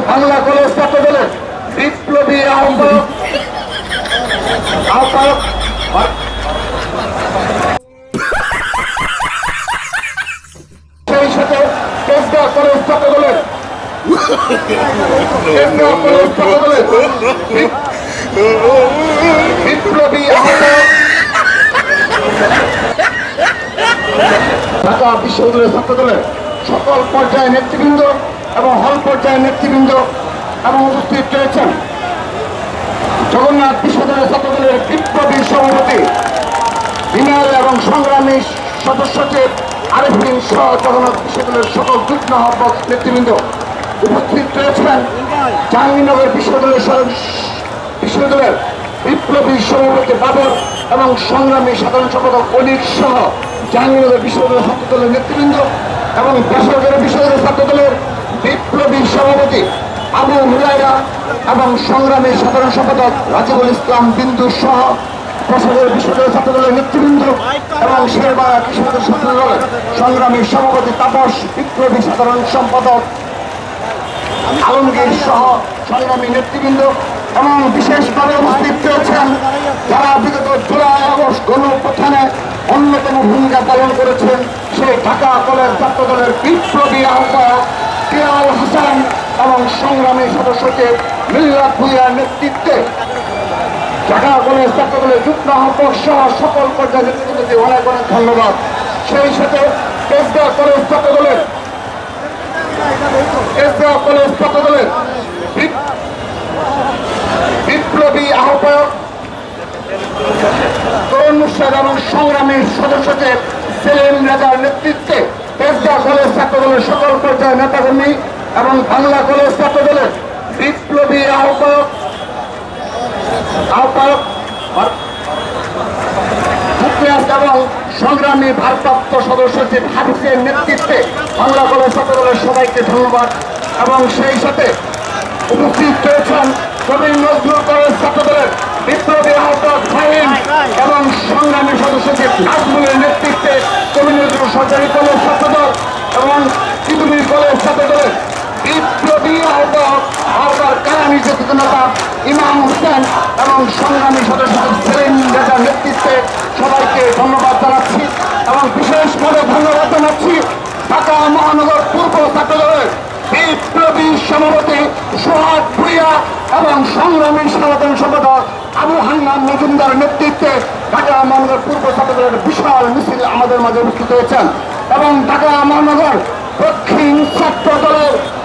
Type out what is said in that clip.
Bangla college ছাত্র দলের বিপ্লবী কলেজ কলেজ ছাত্র বিপ্লবী আহ্বায়ক। ঢাকা বিশ্ববিদ্যালয়ের ছাত্র দলের সকল পর্যায়ে নেতৃবৃন্দ এবং হল পর্যায়ে নেতৃবৃন্দ এবং উপস্থিত রয়েছেন জগন্নাথ বিশ্ববিদ্যালয়ের ছাত্র দলের বিপ্লবী সভাপতি, বিনয় এবং সংগ্রামী সদস্য সচিব আরিফিন সহ জগন্নাথ বিশ্ববিদ্যালয়ের সকল যুগ্ম আহ্বায়ক নেতৃবৃন্দ উপস্থিত রয়েছেন। জাহাঙ্গীরনগর বিশ্ববিদ্যালয়ের বিশ্ববিদ্যালয়ের বিপ্লবী সভাপতি বাবর এবং সংগ্রামী সাধারণ সম্পাদক অনিক সহ জাহাঙ্গীরনগর বিশ্ববিদ্যালয়ের ছাত্র দলের নেতৃবৃন্দ এবং বেসরকারি বিশ্ববিদ্যালয়ের ছাত্র দলের সভাপতি আবু হুলাইরা এবং সংগ্রামী সাধারণ সম্পাদক রাজিবুল ইসলাম বিন্দু সহ বেসরকারি বিশ্ববিদ্যালয়ের ছাত্র দলের নেতৃবৃন্দ এবং শেরবাংলা বিশ্ববিদ্যালয়ের ছাত্র দলের সংগ্রামী সভাপতি তাপস বিপ্লবী সাধারণ সম্পাদক আলমগীর সহ সংগ্রামী নেতৃবৃন্দ এবং বিশেষভাবে উপস্থিত রয়েছেন যারা বিগত জুলাই আগস্ট গণ উত্থানে অন্যতম ভূমিকা পালন করেছেন সেই ঢাকা কলেজ ছাত্র দলের বিপ্লবী আহ্বায়ক পিয়াল হাসান এবং সংগ্রামী সদস্যকে মিল্লাত ভুইয়ার নেতৃত্বে ঢাকা কলেজ ছাত্র দলের যুগ্ম আহ্বায়ক সহ সকল পর্যায়ের নেতৃবৃন্দকে অনেক অনেক ধন্যবাদ। সেই সাথে তেজগাঁ কলেজ ছাত্র দলের তেজগাঁ কলেজ ছাত্র দলের বি- বিপ্লবী আহ্বায়ক তরুণ মুর্শিদ এবং সংগ্রামী সদস্যকে সেলিম রাজার নেতৃত্বে তেজগাঁ কলেজ ছাত্র দলের সকল পর্যায়ের নেতাকর্মী এবং বাংলা কলেজ ছাত্র দলের বিপ্লবী আহ্বায়ক আহ্বায়ক এবং সংগ্রামী ভারপ্রাপ্ত সদস্য যে হাফিজের নেতৃত্বে বাংলা কলেজ ছাত্র দলের সবাইকে ধন্যবাদ এবং সেই সাথে উপস্থিত রয়েছেন কবি নজরুল কলেজ ছাত্র দলের বিপ্লবী আহ্বায়ক এবং সংগ্রামী সদস্যকে নাজমুলের নেতৃত্বে কবি নজরুল সরকারি কলেজ এবং তিতুমির কলেজ ছাত্র দলের বিপ্লবী আহ্বায়ক কারা নির্যাতিত ইমাম হোসেন এবং সংগ্রামী সদস্য সেলিম রেজার নেতৃত্বে সবাইকে ধন্যবাদ জানাচ্ছি এবং বিশেষভাবে ধন্যবাদ জানাচ্ছি ঢাকা মহানগর পূর্ব ছাত্র দলের বিপ্লবী সভাপতি সোহাগ ভুইয়া এবং সংগ্রামী সাধারণ সম্পাদক আবু হান্নান মজুমদার নেতৃত্বে ঢাকা মহানগর পূর্ব ছাত্র দলের বিশাল মিছিল আমাদের মাঝে উপস্থিত হয়েছেন। এবং ঢাকা মহানগর দক্ষিণ ছাত্র দলের